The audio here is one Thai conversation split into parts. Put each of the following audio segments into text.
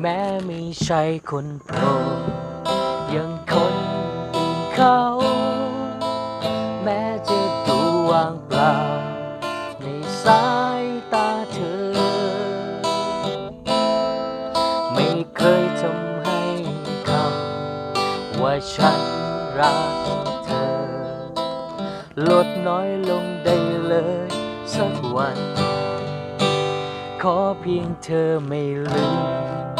แม้ไม่ใช่คนโปรดยังคนอื่นเขา แม้จะดูว่างเปล่า ในสายตาเธอ ไม่เคยทำให้คำว่าฉันรักเธอ ลดน้อยลงได้เลยสักวัน ขอเพียงเธอไม่ลืม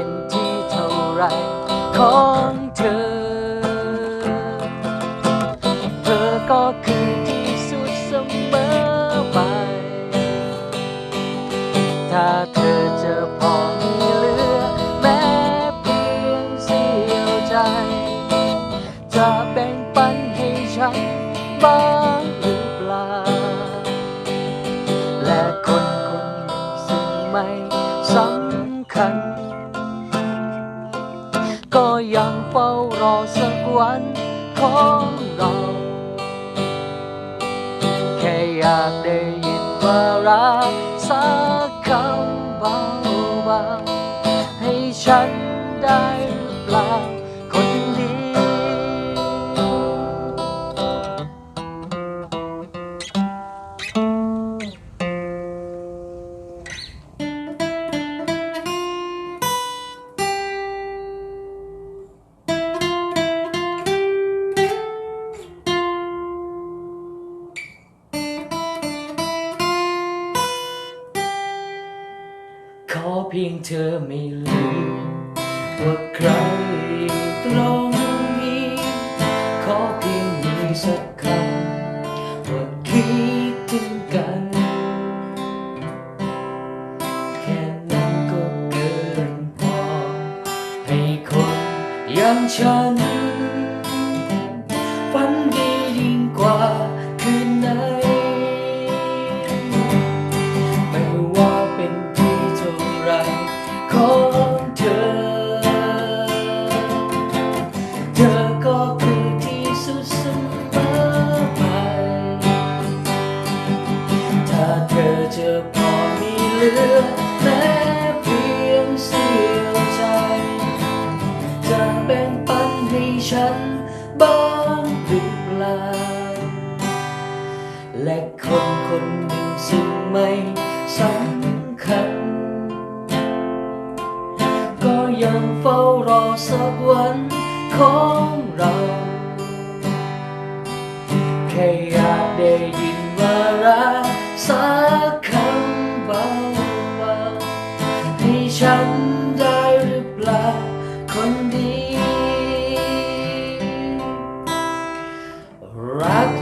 น ของเธอ เธอก็คือที่สุดเสมอไป ถ้าเธอจะพอมีเหลือ แม้เพียงเสี้ยวใจ จะแบ่งปันให้ฉันบ้างหรือเปล่า และคนคนหนึ่งซึ่งไม่สำคัญ รอสักวันของเรา แค่อยากได้ยินว่ารักสักคำเบาๆให้ฉัน เพียงเธอไม่ลืมว่าใครตรงนี้ ขอเพียงมีสักคำว่าคิดถึงกัน แค่นั้นก็เกินพอ ให้คนอย่างฉัน อจะพอมีเหลือแม้เพียงเสียวใจ จะแบ่งปันให้ฉันบ้างหรือเปล่าและคนคนหนึ่งซึ่งไม่สำคัญ ก็ยังเฝ้ารอสักวันของ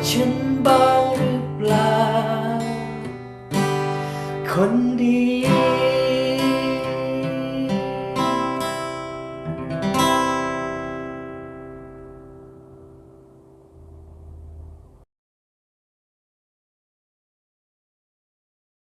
ฉันบ้างหรือเปล่า คนดี